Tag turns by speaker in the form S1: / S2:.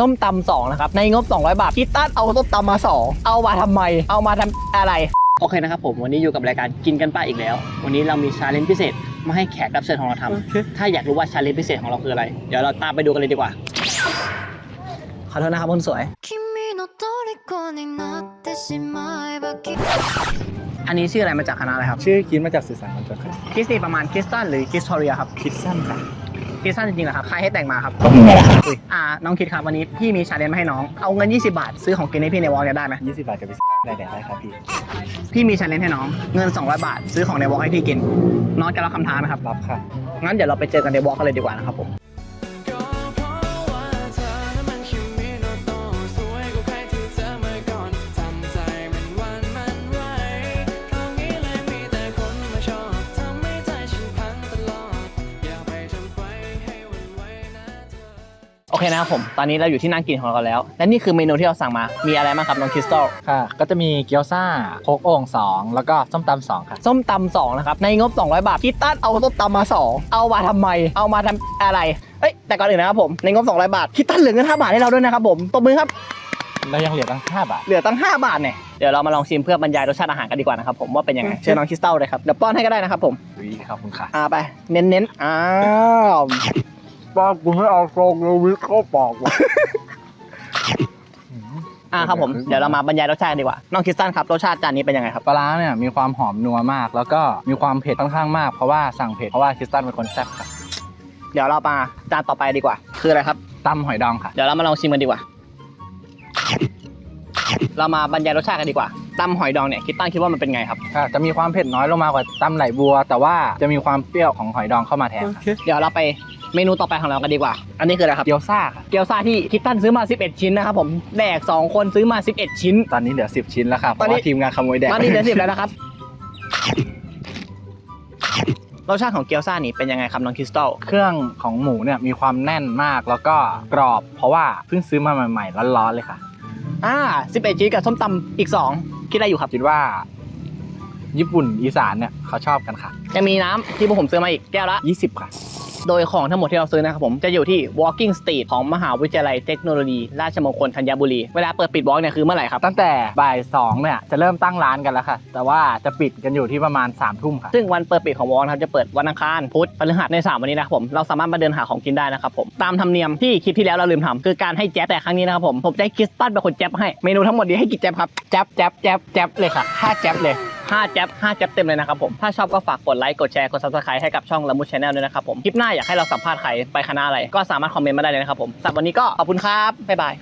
S1: ส้มตำสองนะครับ ในงบ 200 บาท คิดตันเอาส้มตำมาสองเอามาทำไม เอามาทำอะไร โอเคนะครับผมวันนี้อยู่กับรายการกินกันป้าอีกแล้ว วันนี้เรามีชาเลนจ์พิเศษมาให้แขกรับเชิญของเราทำถ้าอยากรู้ว่าชาเลนจ์พิเศษของเราคืออะไร เดี๋ยวเราตามไปดูกันเลยดีกว่า ขอโทษนะครับคนสวย อันนี้ชื่ออะไรมาจากคณะอะไรครับ
S2: ชื่อคิดมาจากสื่อสารมันจะครับ
S1: คิสตีประมาณคิสตันหรือคิสทอเรียครับ
S2: คิดสั้นค่ะ
S1: คริสตันจริงๆเหรอครับใครให้แต่งมาครับ
S2: ก็มีไงล่ะครับ
S1: อุ๊ยอ่าน้องคิดครับวันนี้พี่มีชาเลนจ์มาให้น้องเอาเงิน 20 บาท ซื้อของกินให้พี่ในวอลเนี่ยได้ไหม
S2: 20บาทกับไปได้แดดได้ครับพี่
S1: พี่มีชาเลนจ์ให้น้องเงิน 200 บาท ซื้อของในวอลให้พี่กินน้องจะรับคำท้าไหมครับ
S2: รับค่ะ
S1: งั้นเดี๋ยวเราไปเจอกันในวอลกันเลยดีกว่านะครับผม โอเคนะครับผม ตอนนี้เราอยู่ที่นั่งกินของเราแล้ว และนี่คือเมนูที่เราสั่งมา มีอะไรบ้างครับน้องคริสตัล
S2: ค่ะ ก็จะมีเกี๊ยวซ่าโคกโอ่ง2แล้วก็ส้มตำ2ค่ะ
S1: ส้มตำสองนะครับ ในงบ 200 บาทคิดตันเอาส้มตำมา 2 เอามาทำไม เอามาทำอะไร เอ้ย แต่ก่อนอื่นนะครับผม ในงบ 200 บาทคิดตันเหลือเงิน5บาทให้เราด้วยนะครับผม ตบมือครับ
S2: แล้วยังเหลือตั้ง5บาท
S1: เหลือตั้ง 5 บาทเนี่ย เดี๋ยวเรามาลองชิมเพื่อบรรยายรสชาติอาหารกันดีกว่านะครับผมว่าเป็นยังไง เชิญน้องคริสตัลเลยครับ เดี๋ยวป้อนให้ก็ได้นะครับผม
S2: อุ้ยขอบคุณค่ะ
S1: อ่าไป เน้นๆอ้าว
S2: ป้ากูให้เอาทรงเลยวิเข้าปากว่ะ
S1: อ่าครับผมเดี๋ยวเรามาบรรยายรสชาติกันดีกว่าน้องคริสตันครับรสชาติจานนี้เป็นยังไงครับ
S2: ปลาร้าเนี่ยมีความหอมนัวมาก แล้วก็มีความเผ็ดค่อนข้างมากเพราะว่าสั่งเผ็ดเพราะว่าคริสตันเป็นคนแซ่บค่ะ
S1: เดี๋ยวเรามาจานต่อไปดีกว่า คืออะไรครับ
S2: ตำหอยดองค่ะ
S1: เดี๋ยวเรามาลองชิมกันดีกว่า เรามาบรรยายรสชาติกันดีกว่าตำหอยดองเนี่ยคิดตั้งคิดว่ามันเป็นไงครับ
S2: ค่ะ จะมีความเผ็ดน้อยลงมากว่าตำไหลบัว แต่ว่าจะมีความเปรี้ยวของหอยดองเข้ามาแทนค่ะ
S1: เดี๋ยวเราไป เมนูต่อไปของเรากันดีกว่า อันนี้คืออะไรครับ
S2: เกี๊ยวซ่าค่ะ
S1: เกี๊ยวซ่าที่คิดตั้นซื้อมา 11 ชิ้นนะครับผมแดก 2 คนซื้อมา 11 ชิ้น
S2: ตอนนี้เหลือ10 ชิ้นแล้วค่ะเพ
S1: ตอน
S2: ราะ
S1: นี้
S2: ว่าทีมงานขโมยแดก
S1: ตอนนี้เหลือสิบแล้วนะครับ รสชาติของเกี๊ยวซ่านี่เป็นยังไงครับน้องคริสตัล
S2: เครื่องของหมูเนี่ยมีความแน่นมากแล้วก็กรอบ เพราะว่าเพิ่งซื้อมาใหม่ๆร้อนๆเลยค่ะ
S1: อ่า 11 ชิ้นกับส้มตำอีก 2 คิดอะไรอยู่ครับ
S2: คิดว่า ญี่ปุ่นอีสานเนี่ยเขาชอบกันค่ะ
S1: ยังมีน้ำที่พวกผมซื้อมาอีกแก้วละ
S2: 20 ค่ะ
S1: โดยของทั้งหมดที่เราซื้อนะครับผมจะอยู่ที่ Walking Street ของมหาวิทยาลัยเทคโนโลยี ราชมงคลธัญบุรี เวลาเปิดปิด Walk เนี่ยคือเมื่อไหร่ครับ
S2: ตั้งแต่บ่ายสองเนี่ยจะเริ่มตั้งร้านกันแล้วค่ะ แต่ว่าจะปิดกันอยู่ที่ประมาณ3ามทุ่มค่ะ
S1: ซึ่งวันเปิดปิดของ Walk นะครับจะเปิดวันอังคารพุธพฤหัสใน 3 วันนี้นะครับผมเราสามารถมาเดินหาของกินได้นะครับผมตามธรรมเนียมที่คลิปที่แล้วเราลืมทำคือการให้แจ๊บแต่ครั้งนี้นะครับผมผมจะให้คริสตันเป็นคนแจ๊บให้เมนูทั้งหมดนี้ให้กี่แจ๊บครับแจ๊บแจ๊บแจ๊บแจ๊บเลยค่ะห้าแจ๊บเลย ห้าแจ็บห้าแจ็บเต็มเลยนะครับผม ถ้าชอบก็ฝากกดไลค์ กดแชร์ กด subscribe ให้กับช่องละมุชชาแนลด้วยนะครับผม คลิปหน้าอยากให้เราสัมภาษณ์ใครไปคณะอะไร ก็สามารถคอมเมนต์มาได้เลยนะครับผมสำหรับวันนี้ก็ขอบคุณครับบ๊ายบาย